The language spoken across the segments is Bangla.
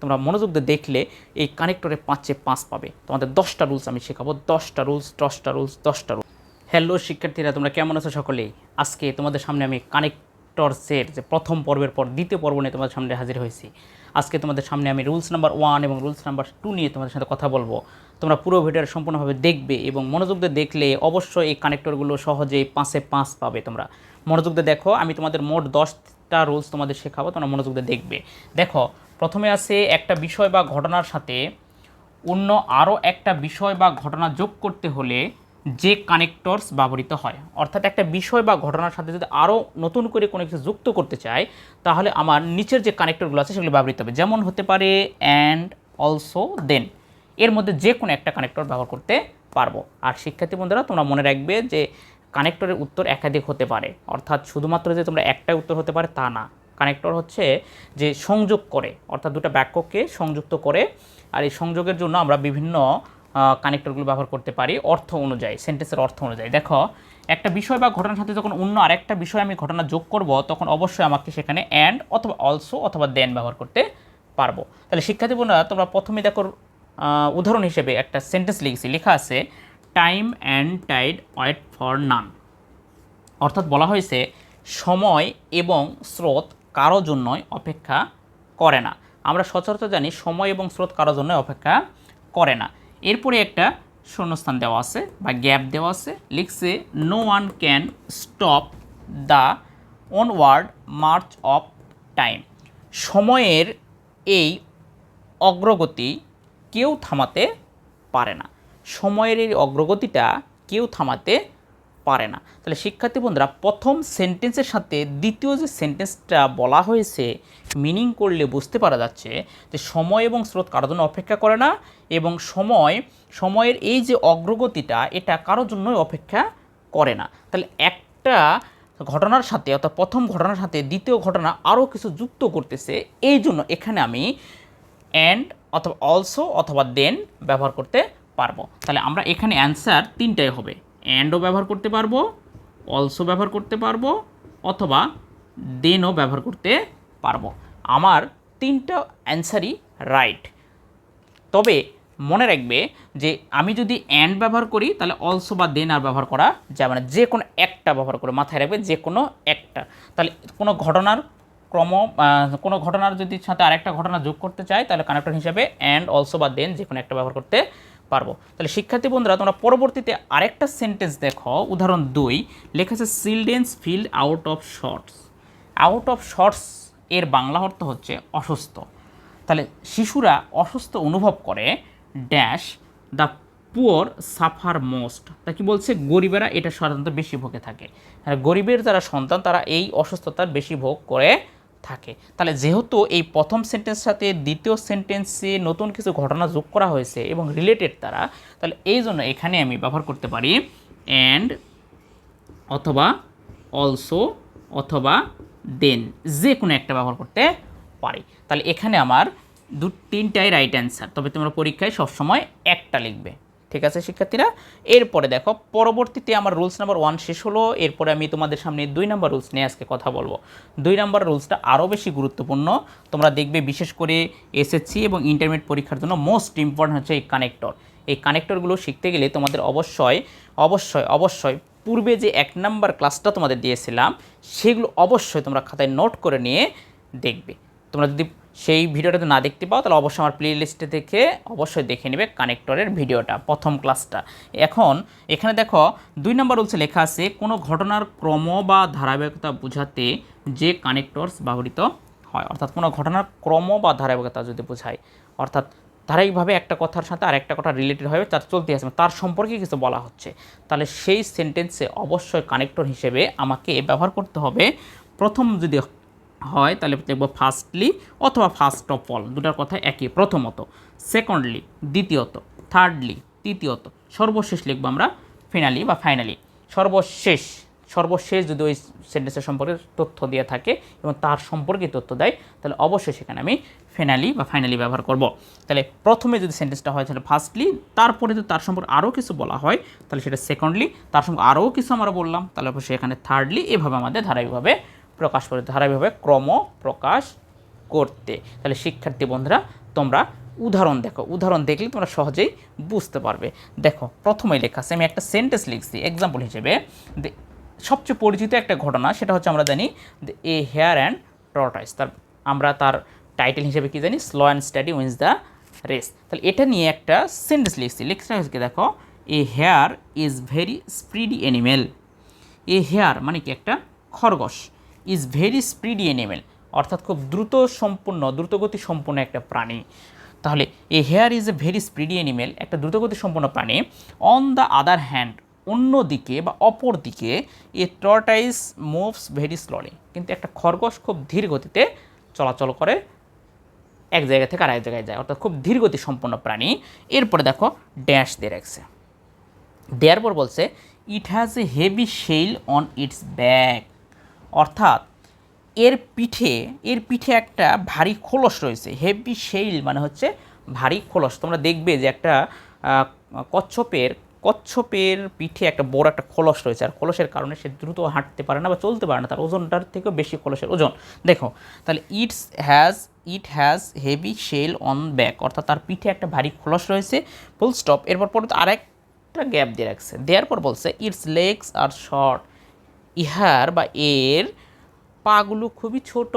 তোমরা মনোযোগ দিয়ে দেখলে এই কানেক্টরে পাঁচে পাঁচ পাবে। তোমাদের দশটা রুলস আমি শেখাবো। দশটা রুলস দশটা রুলস দশটা রুলস। হ্যালো শিক্ষার্থীরা, তোমরা কেমন আছো সকলেই? আজকে তোমাদের সামনে আমি কানেক্টরসের যে প্রথম পর্বের পর দ্বিতীয় পর্ব নিয়ে তোমাদের সামনে হাজির হয়েছি। আজকে তোমাদের সামনে আমি রুলস নাম্বার ওয়ান এবং রুলস নাম্বার টু নিয়ে তোমাদের সাথে কথা বলব। তোমরা পুরো ভিডিওটা সম্পূর্ণভাবে দেখবে এবং মনোযোগ দিয়ে দেখলে অবশ্যই এই কানেক্টরগুলো সহজেই পাঁচে পাঁচ পাবে তোমরা। মনোযোগ দিয়ে দেখো, আমি তোমাদের মোট দশটা রুলস তোমাদের শেখাবো, তোমরা মনোযোগ দিয়ে দেখবে। দেখো প্রথমে আছে একটা বিষয় বা ঘটনার সাথে, অন্য আরও একটা বিষয় বা ঘটনা যোগ করতে হলে যে কানেক্টরস ব্যবহৃত হয়। অর্থাৎ একটা বিষয় বা ঘটনার সাথে যদি আরও নতুন করে কোনো কিছু যুক্ত করতে চাই তাহলে আমার নিচের যে কানেক্টরগুলো আছে সেগুলো ব্যবহৃত হবে। যেমন হতে পারে অ্যান্ড অলসো দেন এর মধ্যে যে কোনো একটা কানেক্টর ব্যবহার করতে পারব। আর শিক্ষার্থী বন্ধুরা, তোমরা মনে রাখবে যে কানেক্টরের উত্তর একাধিক হতে পারে। অর্থাৎ শুধুমাত্র যে তোমরা একটাই উত্তর হতে পারে তা না। কানেক্টর হচ্ছে যে সংযোগ করে, অর্থাৎ দুটো বাক্যকে সংযুক্ত করে, আর এই সংযোগের জন্য আমরা বিভিন্ন কানেক্টরগুলো ব্যবহার করতে পারি অর্থ অনুযায়ী, সেন্টেন্সের অর্থ অনুযায়ী। দেখো, একটা বিষয় বা ঘটনার সাথে যখন অন্য আরেকটা বিষয় আমি ঘটনা যোগ করব, তখন অবশ্যই আমাকে সেখানে অ্যান্ড অথবা অলসো অথবা দেন ব্যবহার করতে পারব। তাহলে শিক্ষার্থী বোনরা তোমরা প্রথমে দেখো উদাহরণ হিসেবে একটা সেন্টেন্স লিখেছি। লেখা আছে time and tide wait for none অর্থাৎ বলা হয়েছে, সময় এবং স্রোত কারও জন্যই অপেক্ষা করে না। আমরা সচরাচর জানি সময় এবং স্রোত কারও জন্য অপেক্ষা করে না। এরপরে একটা শূন্যস্থান দেওয়া আছে বা গ্যাপ দেওয়া আছে। লিখছে no one can stop the word march of time সময়ের এই অগ্রগতি কেউ থামাতে পারে না। সময়ের এই অগ্রগতিটা কেউ থামাতে পারে না। তাহলে শিক্ষার্থী বন্ধুরা, প্রথম সেন্টেন্সের সাথে দ্বিতীয় যে সেন্টেন্সটা বলা হয়েছে মিনিং করলে বুঝতে পারা যাচ্ছে যে সময় এবং স্রোত কারোর জন্য অপেক্ষা করে না এবং সময়, সময়ের এই যে অগ্রগতিটা, এটা কারোর জন্যই অপেক্ষা করে না। তাহলে একটা ঘটনার সাথে, অর্থাৎ প্রথম ঘটনার সাথে দ্বিতীয় ঘটনা আরও কিছু যুক্ত করতেছে, এই জন্য এখানে আমি অ্যান্ড অথবা অলসো অথবা দেন ব্যবহার করতে পারব। তাহলে আমরা এখানে অ্যান্সার তিনটাই হবে। অ্যান্ডও ব্যবহার করতে পারব অলসো ব্যবহার করতে পারব, অথবা দেনও ব্যবহার করতে পারব। আমার তিনটা অ্যান্সারই রাইট তবে মনে রাখবে যে আমি যদি অ্যান্ড ব্যবহার করি, তাহলে অলসো বা দেন আর ব্যবহার করা যাবে না। যে কোনো একটা ব্যবহার করে মাথায় রাখবে, যে কোনো একটা। তাহলে কোনো ঘটনার ক্রম কোনো ঘটনার যদি সাথে আরেকটা ঘটনা যোগ করতে চাই তাহলে কানেক্টর হিসাবে অ্যান্ড অলসো বা দেন যে কোনো একটা ব্যবহার করতে পারব। তাহলে শিক্ষার্থী বন্ধুরা, তোমরা পরবর্তীতে আরেকটা সেন্টেন্স দেখো। উদাহরণ দুই লেখা আছে children's field out of shorts out of shorts এর বাংলা অর্থ হচ্ছে অসুস্থ। তাহলে শিশুরা অসুস্থ অনুভব করে dash the poor suffer most তা কি বলছে? গরিবেরা এটা সাধারণত বেশি ভোগে থাকে। গরিবের যারা সন্তান, তারা এই অসুস্থতার বেশি ভোগ করে থাকে। তাহলে যেহেতু এই প্রথম সেন্টেন্স সাথে দ্বিতীয় সেন্টেন্সে নতুন কিছু ঘটনা যোগ করা হয়েছে এবং রিলেটেড তারা তাহলে এই জন্য এখানে আমি ব্যবহার করতে পারি অ্যান্ড অথবা অলসো অথবা দেন যে কোনো একটা ব্যবহার করতে পারি। তাহলে এখানে আমার দু, তিনটাই রাইট অ্যান্সার তবে তোমরা পরীক্ষায় সবসময় একটা লিখবে। ঠিক আছে, শিক্ষার্থীরা? এরপরে দেখো, পরবর্তীতে আমার রুলস নাম্বার ওয়ান শেষ হলো, এরপরে আমি তোমাদের সামনে দুই নাম্বার রুলস নিয়ে আজকে কথা বলব। দুই নাম্বার রুলসটা আরও বেশি গুরুত্বপূর্ণ, তোমরা দেখবে বিশেষ করে এসএসসি এবং ইন্টারমিডিয়েট পরীক্ষার জন্য মোস্ট ইম্পর্ট্যান্ট হচ্ছে এই কানেক্টর এই কানেক্টরগুলো শিখতে গেলে তোমাদের অবশ্যই অবশ্যই অবশ্যই পূর্বে যে এক নাম্বার ক্লাসটা তোমাদের দিয়েছিলাম, সেগুলো অবশ্যই তোমরা খাতায় নোট করে নিয়ে দেখবে। তোমরা যদি সেই ভিডিওটা যদি না দেখতে পাও, তাহলে অবশ্যই আমার প্লে লিস্টে থেকে অবশ্যই দেখে নেবে কানেক্টরের ভিডিওটা, প্রথম ক্লাসটা এখন এখানে দেখো, দুই নম্বর রুলসে লেখা আছে, কোনো ঘটনার ক্রম বা ধারাবাহিকতা বোঝাতে যে কানেক্টরস ব্যবহৃত হয়। অর্থাৎ কোনো ঘটনার ক্রম বা ধারাবাহিকতা যদি বোঝায়, অর্থাৎ ধারাবাহিকভাবে একটা কথার সাথে আরেকটা কথা রিলেটেড হবে তার চলতে আসবে তার সম্পর্কে কিছু বলা হচ্ছে। তাহলে সেই সেন্টেন্সে অবশ্যই কানেক্টর হিসেবে আমাকে ব্যবহার করতে হবে। প্রথম যদি হয়, তাহলে দেখব ফার্স্টলি অথবা ফার্স্ট অফ অল দুটার কথা একই, প্রথমত। সেকেন্ডলি দ্বিতীয়ত। থার্ডলি তৃতীয়ত। সর্বশেষ লিখব আমরা ফিনালি বা ফাইনালি সর্বশেষ সর্বশেষ যদি ওই সেন্টেন্সের সম্পর্কে তথ্য দিয়ে থাকে এবং তার সম্পর্কে তথ্য দেয়, তাহলে অবশ্যই সেখানে আমি ফিনালি বা ফাইনালি ব্যবহার করব। তাহলে প্রথমে যদি সেন্টেন্সটা হয়, তাহলে ফার্স্টলি তারপরে যদি তার সম্পর্কে আরও কিছু বলা হয়, তাহলে সেটা সেকেন্ডলি তার সঙ্গে আরও কিছু আমরা বললাম, তাহলে অবশ্যই এখানে থার্ডলি এভাবে আমাদের ধারাবাহিকভাবে প্রকাশ করে ধারাবাহিকভাবে ক্রম প্রকাশ করতে। তাহলে শিক্ষার্থী বন্ধুরা, তোমরা উদাহরণ দেখো। উদাহরণ দেখলে তোমরা সহজেই বুঝতে পারবে। দেখো, প্রথমেই লেখা আছে, আমি একটা সেন্টেন্স লিখছি। এক্সাম্পল হিসেবে সবচেয়ে পরিচিত একটা ঘটনা, সেটা হচ্ছে আমরা জানি এ হেয়ার অ্যান্ড টর্টাইস তার, আমরা তার টাইটেল হিসেবে কি জানি slow and steady wins the race তাহলে এটা নিয়ে একটা সেন্টেন্স লিখছি। লিখতে দেখো a hare is very speedy animal a hare মানে কি? একটা খরগোশ। ইজ ভেরি স্পিডি এনিমেল অর্থাৎ খুব দ্রুত সম্পূর্ণ দ্রুতগতি সম্পন্ন একটা প্রাণী। তাহলে a hare is a very speedy animal একটা দ্রুতগতি সম্পন্ন প্রাণী। অন দ্য আদার হ্যান্ড অন্য দিকে বা অপর দিকে a tortoise moves very slowly কিন্তু একটা খরগোশ খুব ধীর গতিতে চলাচল করে, এক জায়গা থেকে আরেক জায়গায় যায়, অর্থাৎ খুব ধীরগতি সম্পন্ন প্রাণী। এরপরে দেখো ড্যাশ দিয়ে রাখছে। দেওয়ার পর বলছে it has a heavy shell on its back অর্থাৎ এর পিঠে এর পিঠে একটা ভারী খোলস রয়েছে হেভি শেল মানে হচ্ছে ভারী খোলস। তোমরা দেখবে যে একটা কচ্ছপের কচ্ছপের পিঠে একটা বড় একটা খোলস রয়েছে। আর খোলসের কারণে সে দ্রুত হাঁটতে পারে না বা চলতে পারে না, তার ওজনটার থেকেও বেশি খোলসের ওজন। দেখো, তাহলে its has it has heavy shell on back অর্থাৎ তার পিঠে একটা ভারী খোলস রয়েছে ফুল স্টপ এরপর পরে তো আরেক একটা গ্যাপ দিয়ে রাখছে। দেওয়ার পর বলছে ইটস লেগস আর শর্ট ইহার বা এর পাগুলো খুবই ছোট।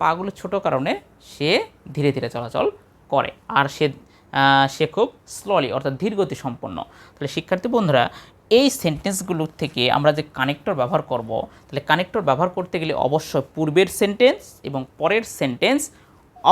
পাগুলো ছোট কারণে সে ধীরে ধীরে চলাচল করে। আর সে সে খুব স্লোলি অর্থাৎ ধীরগতি সম্পন্ন। তাহলে শিক্ষার্থী বন্ধুরা, এই সেন্টেন্সগুলোর থেকে আমরা যে কানেক্টর ব্যবহার করব, তাহলে কানেক্টর ব্যবহার করতে গেলে অবশ্যই পূর্বের সেন্টেন্স এবং পরের সেন্টেন্স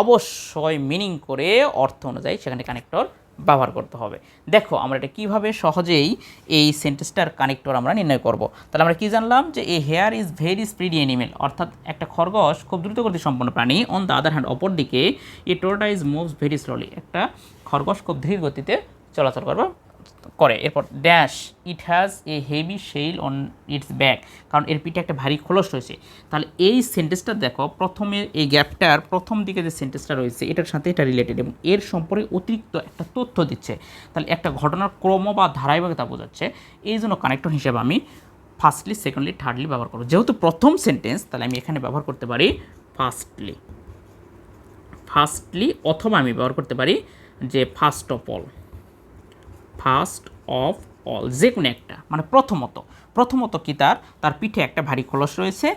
অবশ্যই মিনিং করে অর্থ অনুযায়ী সেখানে কানেক্টর ব্যবহার করতে হবে। দেখো, আমরা এটা কীভাবে সহজেই এই সেন্টেন্সটার কানেক্টর আমরা নির্ণয় করব। তাহলে আমরা কি জানলাম? যে a hare is very speedy animal অর্থাৎ একটা খরগোশ খুব দ্রুতগতি সম্পন্ন প্রাণী। অন দ্য আদার হ্যান্ড অপর দিকে এ টোটা ইজ মুভস ভেরি স্লোলি একটা খরগোশ খুব ধীর গতিতে চলাচল করবে। করে। এরপর dash it has a heavy shell on its back কারণ এর পিঠে একটা ভারী খোলস রয়েছে। তাহলে এই সেন্টেন্সটা দেখো, প্রথমে এই গ্যাপটার প্রথম দিকে যে সেন্টেন্সটা রয়েছে, এটার সাথে এটা রিলেটেড এবং এর সম্পর্কে অতিরিক্ত একটা তথ্য দিচ্ছে। তাহলে একটা ঘটনার ক্রম বা ধারাবাহিকতা বোঝাচ্ছে। এই জন্য কানেক্টর হিসেবে আমি ফার্স্টলি সেকেন্ডলি থার্ডলি ব্যবহার করব। যেহেতু প্রথম সেন্টেন্স তাহলে আমি এখানে ব্যবহার করতে পারি ফার্স্টলি ফার্স্টলি অথবা আমি ব্যবহার করতে পারি যে first of all first of all, যে কোনো একটা মানে প্রথমত প্রথমত কি তার? তার পিঠে একটা ভারী খোলস রয়েছে।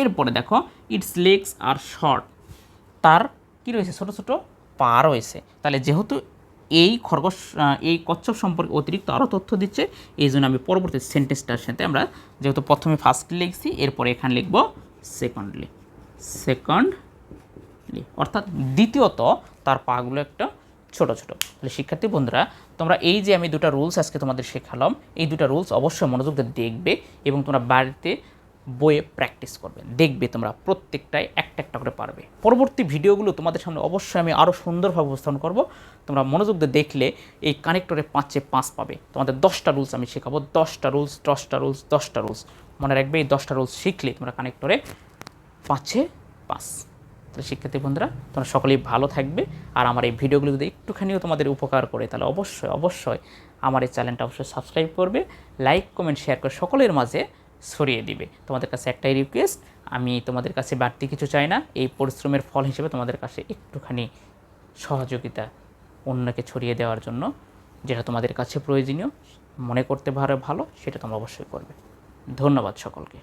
এরপরে দেখো ইটস লেগস আর শর্ট তার কি রয়েছে? ছোট ছোট পা রয়েছে। তাহলে যেহেতু এই খরগোশ এই কচ্ছপ সম্পর্কে অতিরিক্ত আরও তথ্য দিচ্ছে, এই জন্য আমি পরবর্তী সেন্টেন্সটার সাথে আমরা যেহেতু প্রথমে ফার্স্টলি লিখছি, এরপরে এখানে লিখব সেকেন্ডলি সেকেন্ডলি অর্থাৎ দ্বিতীয়ত তার পাগুলো একটা ছোট ছোট। তাহলে শিক্ষার্থী বন্ধুরা, তোমরা এই যে আমি দুটো রুলস আজকে তোমাদের শেখালাম, এই দুটো রুলস অবশ্যই মনোযোগ দিয়ে দেখবে এবং তোমরা বাড়িতে বইয়ে প্র্যাকটিস করবে। দেখবে তোমরা প্রত্যেকটাই একটা একটা করে পারবে। পরবর্তী ভিডিওগুলো তোমাদের সামনে অবশ্যই আমি আরও সুন্দরভাবে উপস্থাপন করব। তোমরা মনোযোগ দিয়ে দেখলে এই কানেক্টরে পাঁচে পাঁচ পাবে। তোমাদের দশটা রুলস আমি শেখাবো। দশটা রুলস দশটা রুলস দশটা রুলস মনে রাখবে এই দশটা রুলস শিখলে তোমরা কানেক্টরে পাঁচে পাঁচ। তাহলে শিক্ষার্থী বন্ধুরা, তোমরা সকলেই ভালো থাকবে। আর আমার এই ভিডিওগুলো যদি একটুখানিও তোমাদের উপকার করে, তাহলে অবশ্যই অবশ্যই আমার এই চ্যানেলটা অবশ্যই সাবস্ক্রাইব করবে, লাইক, কমেন্ট, শেয়ার করে সকলের মাঝে ছড়িয়ে দিবে। তোমাদের কাছে একটাই রিকোয়েস্ট আমি তোমাদের কাছে বাড়তি কিছু চাই না, এই পরিশ্রমের ফল হিসেবে তোমাদের কাছে একটুখানি সহযোগিতা অন্যকে ছড়িয়ে দেওয়ার জন্য, যেটা তোমাদের কাছে প্রয়োজনীয়, মনে করতে পারো ভালো, সেটা তোমরা অবশ্যই করবে। ধন্যবাদ সকলকে।